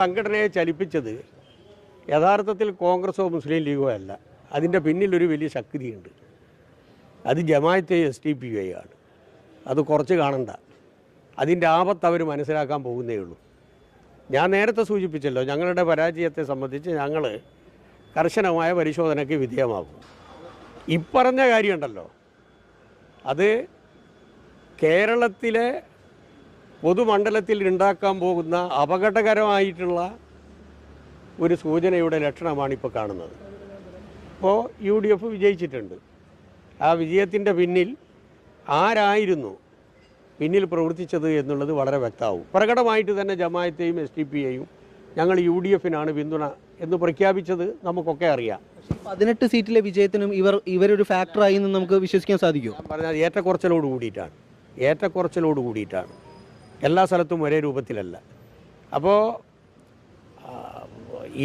സംഘടനയെ ചലിപ്പിച്ചത് യഥാർത്ഥത്തിൽ കോൺഗ്രസോ മുസ്ലിം ലീഗോ അല്ല. അതിന്റെ പിന്നിലൊരു വലിയ ശക്തിയുണ്ട്. അത് ജമായത്തെ എസ് ടി പി ഐ ആണ്. അത് കുറച്ച് കാണണ്ട. അതിന്റെ ആപത്ത് അവർ മനസ്സിലാക്കാൻ പോകുന്നേ ഉള്ളൂ. ഞാൻ നേരത്തെ സൂചിപ്പിച്ചല്ലോ ഞങ്ങളുടെ പരാജയത്തെ സംബന്ധിച്ച് ഞങ്ങൾ കർശനമായ പരിശോധനയ്ക്ക് വിധേയമാകും. ഇപ്പറഞ്ഞ കാര്യമുണ്ടല്ലോ. അത് കേരളത്തിലെ പൊതുമണ്ഡലത്തിൽ ഉണ്ടാക്കാൻ പോകുന്ന അപകടകരമായിട്ടുള്ള ഒരു സൂചനയുടെ ലക്ഷണമാണ് ഇപ്പോൾ കാണുന്നത്. ഇപ്പോൾ യു ഡി എഫ് വിജയിച്ചിട്ടുണ്ട്. ആ വിജയത്തിന്റെ പിന്നിൽ ആരായിരുന്നു പിന്നിൽ പ്രവർത്തിച്ചത് എന്നുള്ളത് വളരെ വ്യക്തമാവും. പ്രകടമായിട്ട് തന്നെ ജമായത്തെയും എസ് ഡി പി എയും ഞങ്ങൾ യു ഡി എഫിനാണ് പിന്തുണ എന്ന് പ്രഖ്യാപിച്ചത് നമുക്കൊക്കെ അറിയാം. പതിനെട്ട് സീറ്റിലെ വിജയത്തിനും ഇവർ ഇവരൊരു ഫാക്ടറായി എന്ന് നമുക്ക് വിശ്വസിക്കാൻ സാധിക്കും പറഞ്ഞാൽ ഏറ്റക്കുറച്ചിലോട് കൂടിയിട്ടാണ്. ഏറ്റക്കുറച്ചിലോട് കൂടിയിട്ടാണ്. എല്ലാ സ്ഥലത്തും ഒരേ രൂപത്തിലല്ല. അപ്പോൾ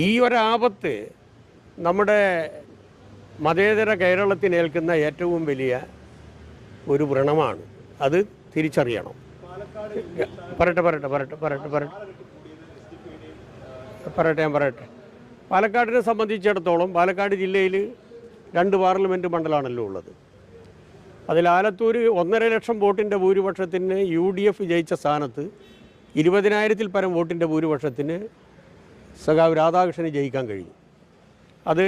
ഈ ഒരാപത്ത് നമ്മുടെ മതേതര കേരളത്തിനേൽക്കുന്ന ഏറ്റവും വലിയ ഒരു വ്രണമാണ്. അത് തിരിച്ചറിയണം. പറയട്ടെ പറട്ടെ പറട്ടെ പറട്ടെ പറട്ടെ പറട്ടെ ഞാൻ പറയട്ടെ. പാലക്കാടിനെ സംബന്ധിച്ചിടത്തോളം പാലക്കാട് ജില്ലയിൽ രണ്ട് പാർലമെന്റ് മണ്ഡലമാണല്ലോ ഉള്ളത്. അതിൽ ആലത്തൂർ ഒന്നര ലക്ഷം വോട്ടിന്റെ ഭൂരിപക്ഷത്തിന് യു ഡി എഫ് ജയിച്ച സ്ഥാനത്ത് ഇരുപതിനായിരത്തിൽ പരം വോട്ടിന്റെ ഭൂരിപക്ഷത്തിന് സഖാവ് രാധാകൃഷ്ണന് ജയിക്കാൻ കഴിഞ്ഞു. അത്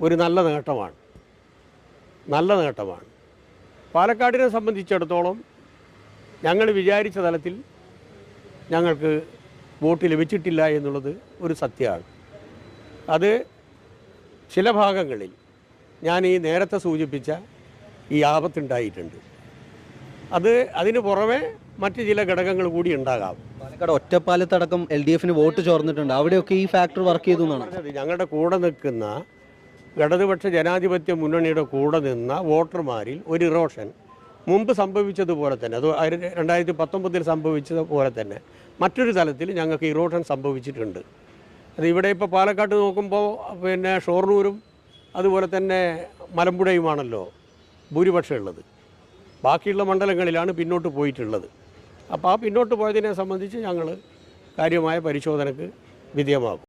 ഒരു നല്ല നേട്ടമാണ്. നല്ല നേട്ടമാണ്. പാലക്കാടിനെ സംബന്ധിച്ചിടത്തോളം ഞങ്ങൾ വിചാരിച്ച തലത്തിൽ ഞങ്ങൾക്ക് വോട്ട് ലഭിച്ചിട്ടില്ല എന്നുള്ളത് ഒരു സത്യമാണ്. അത് ചില ഭാഗങ്ങളിൽ ഞാൻ ഈ നേരത്തെ സൂചിപ്പിച്ച ഈ ആപത്തുണ്ടായിട്ടുണ്ട്. അത് അതിന് പുറമെ മറ്റ് ചില ഘടകങ്ങൾ കൂടി ഉണ്ടാകാം. പാലക്കാട് ഒറ്റപ്പാലത്തടക്കം എൽ ഡി എഫിന് വോട്ട് ചോർന്നിട്ടുണ്ട്. അവിടെയൊക്കെ ഈ ഫാക്ടർ വർക്ക് ചെയ്തു എന്നാണ്. ഞങ്ങളുടെ കൂടെ നിൽക്കുന്ന ഇടതുപക്ഷ ജനാധിപത്യ മുന്നണിയുടെ കൂടെ നിന്ന വോട്ടർമാരിൽ ഒരു ഇറോഷൻ മുമ്പ് സംഭവിച്ചതുപോലെ തന്നെ അത് രണ്ടായിരത്തി പത്തൊമ്പതിൽ സംഭവിച്ചതുപോലെ തന്നെ മറ്റൊരു തലത്തിൽ ഞങ്ങൾക്ക് ഇറോഷൻ സംഭവിച്ചിട്ടുണ്ട്. അത് ഇവിടെ ഇപ്പോൾ പാലക്കാട്ട് നോക്കുമ്പോൾ പിന്നെ ഷോർണൂരും അതുപോലെ തന്നെ മലമ്പുഴയുമാണല്ലോ. ഭൂരിപക്ഷം ഉള്ളത് ബാക്കിയുള്ള മണ്ഡലങ്ങളിലാണ് പിന്നോട്ട് പോയിട്ടുള്ളത്. അപ്പോൾ ആ പിന്നോട്ട് പോയതിനെ സംബന്ധിച്ച് ഞങ്ങൾ കാര്യമായ പരിശോധനയ്ക്ക് വിധേയമാകും.